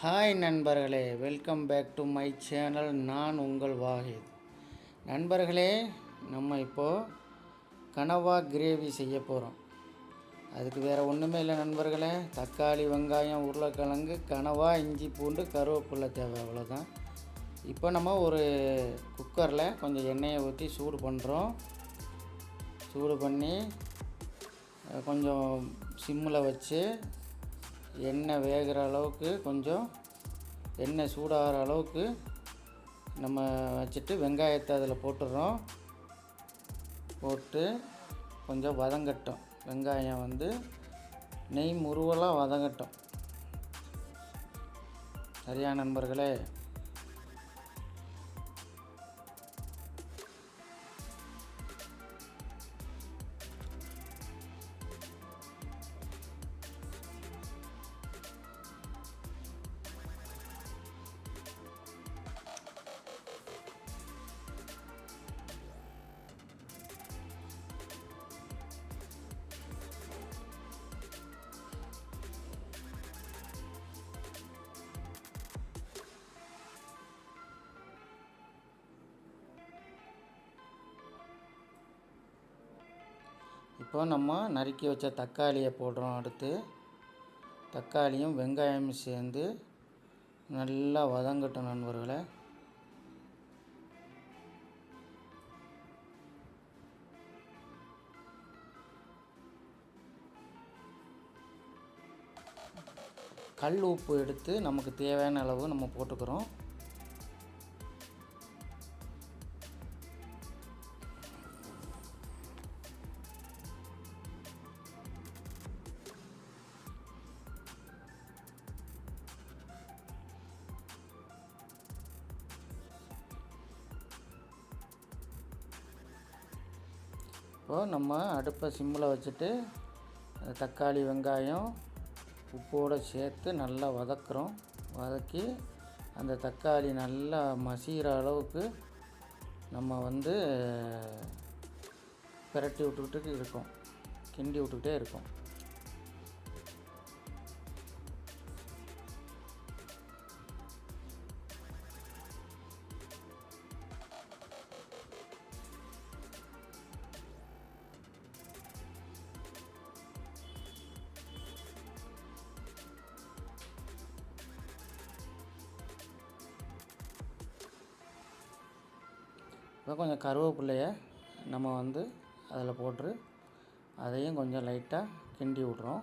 Hi நண்பர்களே. Welcome back to my channel நான் உங்கள் வாஹித் நண்பர்களே நம்ம இப்போது கனவா கிரேவி செய்ய போகிறோம் அதுக்கு வேறு ஒன்றுமே இல்லை நண்பர்களே. தக்காளி வெங்காயம் உருளைக்கிழங்கு கனவா இஞ்சி பூண்டு கருவேப்பிலை தேவை அவ்வளோதான் இப்போ நம்ம ஒரு குக்கரில் கொஞ்சம் எண்ணெயை ஊற்றி சூடு பண்ணுறோம் சூடு பண்ணி கொஞ்சம் சிம்மில் வச்சு எண்ணெய் வேகிற அளவுக்கு கொஞ்சம் எண்ணெய் சூடாகிற அளவுக்கு நம்ம வச்சுட்டு வெங்காயத்தை அதில் போட்டுடுறோம். போட்டு கொஞ்சம் வதங்கட்டும். வெங்காயம் வந்து நெய் முருவலாக வதங்கட்டும். சரியா நண்பர்களே? இப்போ நம்ம நறுக்கி வச்ச தக்காளியை போடுறோம் அடுத்து. தக்காளியும் வெங்காயமும் சேர்ந்து நல்லா வதங்கட்டும் நண்பர்களை. கல் உப்பு எடுத்து நமக்கு தேவையான அளவு நம்ம போட்டுக்கிறோம். இப்போது நம்ம அடுப்பை சிம்மில் வச்சுட்டு தக்காளி வெங்காயம் உப்போடு சேர்த்து நல்லா வதக்குறோம். வதக்கி அந்த தக்காளி நல்லா மசிகிற அளவுக்கு நம்ம வந்து பிரட்டி விட்டுக்கிட்டு இருக்கோம். கிண்டி விட்டுக்கிட்டே இருக்கோம். இப்போ கொஞ்சம் கருவேப்பிலைய நம்ம வந்து அதில் போட்டு அதையும் கொஞ்சம் லைட்டாக கிண்டி விட்றோம்.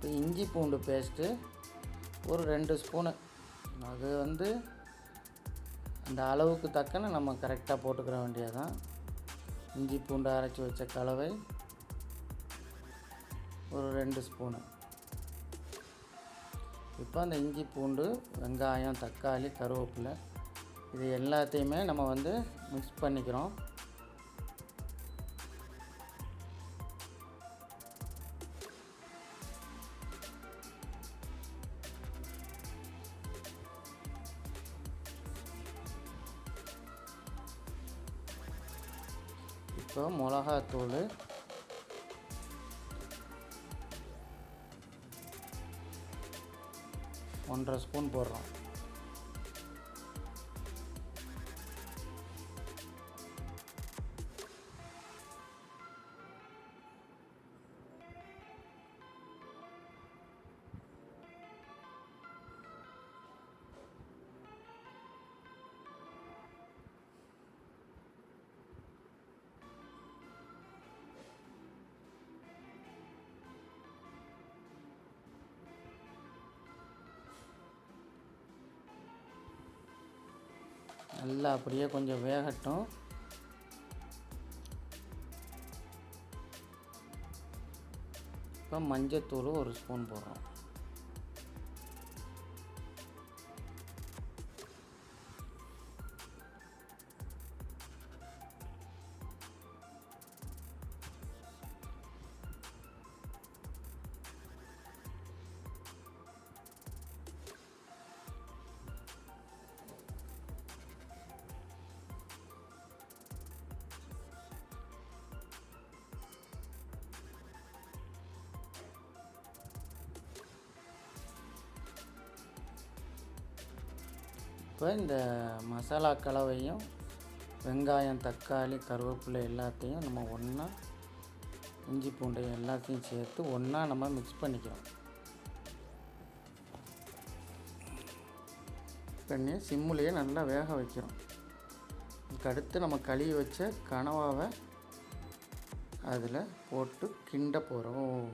இப்போ இஞ்சி பூண்டு பேஸ்ட்டு ஒரு ரெண்டு ஸ்பூனு. அது வந்து அந்த அளவுக்கு தக்கன நம்ம கரெக்டாக போட்டுக்கிற வேண்டியதான் இஞ்சி பூண்டு அரைச்சி வச்ச கலவை ஒரு ரெண்டு ஸ்பூனு. இப்போ அந்த இஞ்சி பூண்டு வெங்காயம் தக்காளி கருவேப்பிலை இது எல்லாத்தையுமே நம்ம வந்து மிக்ஸ் பண்ணிக்கிறோம். இப்போ மிளகாத்தூள் ஒன்றரை ஸ்பூன் போடுறோம். நல்லா அப்படியே கொஞ்சம் வேகட்டும். இப்போ மஞ்சத்தூள் ஒரு ஸ்பூன் போடுறோம். இப்போ இந்த மசாலா கலவையும் வெங்காயம் தக்காளி கருவேப்பிலை எல்லாத்தையும் நம்ம ஒன்றா இஞ்சி பூண்டை எல்லாத்தையும் சேர்த்து ஒன்றா நம்ம மிக்ஸ் பண்ணிக்கிறோம். பண்ணி சிம்முலேயே நல்லா வேக வைக்கிறோம். அடுத்து நம்ம கழுவி வச்ச கனவாவை அதில் போட்டு கிண்ட போகிறோம்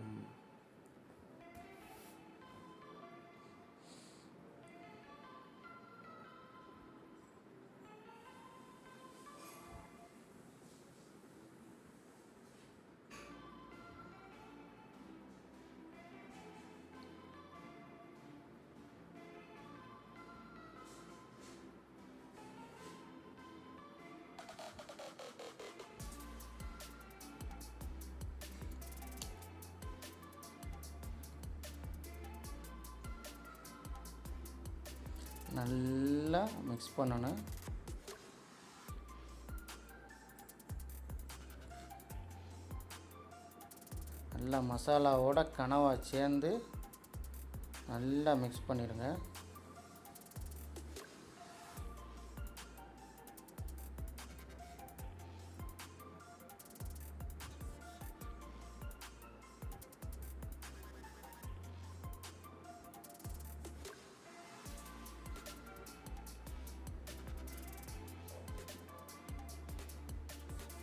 நல்லா மிக்ஸ் பண்ணணும். நல்லா மசாலாவோட கனவாக சேர்ந்து நல்லா மிக்ஸ் பண்ணிடுங்க.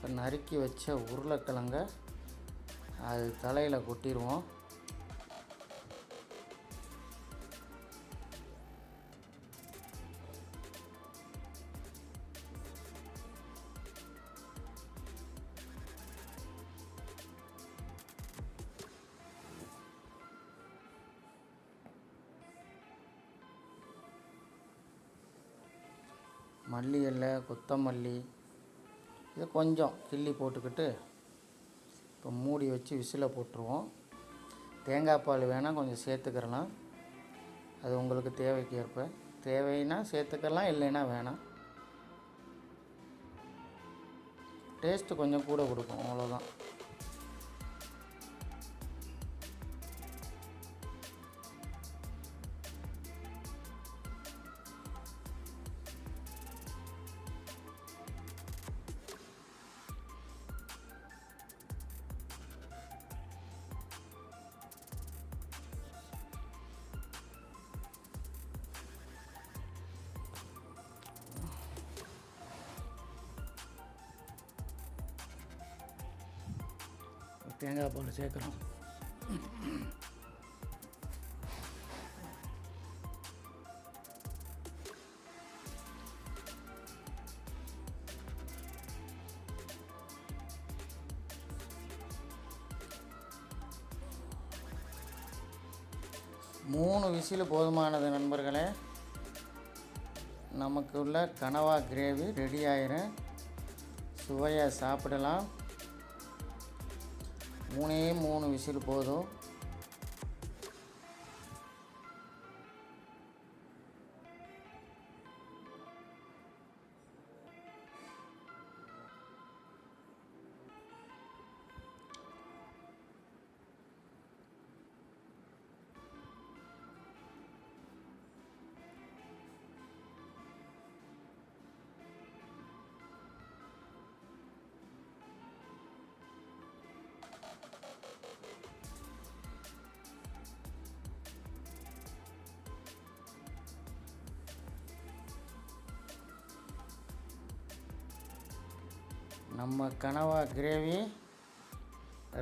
இப்போ நறுக்கி வச்ச உருளைக்கிழங்க அது தலையில் கொட்டிடுவோம் மல்லி இலை கொத்தமல்லி இதை கொஞ்சம் கிள்ளி போட்டுக்கிட்டு இப்போ மூடி வச்சு விசிலை போட்டுருவோம். தேங்காய் பால் வேணால் கொஞ்சம் சேர்த்துக்கிறலாம். அது உங்களுக்கு தேவைக்கு ஏற்ப. தேவைன்னா சேர்த்துக்கலாம் இல்லைன்னா வேணாம். டேஸ்ட்டு கொஞ்சம் கூட கொடுக்கும் அவ்வளோதான் தேங்காய் பால் சேர்க்குறோம். மூணு விசில் போதுமானது நண்பர்களே. நமக்கு உள்ள கனவா கிரேவி ரெடி ஆயிரும். சுவையாக சாப்பிடலாம். மூணே மூணு விசில் போதும். நம்ம கனவா கிரேவி.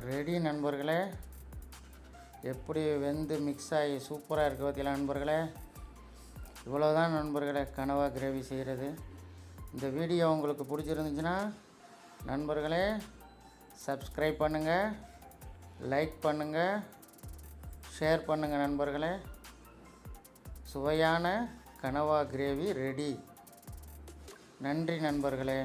ரெடி நண்பர்களே. எப்படி வெந்து மிக்ஸ் ஆகி சூப்பராக இருக்க பார்த்தீங்களா நண்பர்களே? இவ்வளோதான் நண்பர்களே கனவா கிரேவி செய்கிறது இந்த வீடியோ உங்களுக்கு பிடிச்சிருந்துச்சுன்னா நண்பர்களே சப்ஸ்கிரைப் பண்ணுங்கள் லைக் பண்ணுங்கள் ஷேர் பண்ணுங்கள் நண்பர்களே. சுவையான கனவா கிரேவி ரெடி நன்றி நண்பர்களே.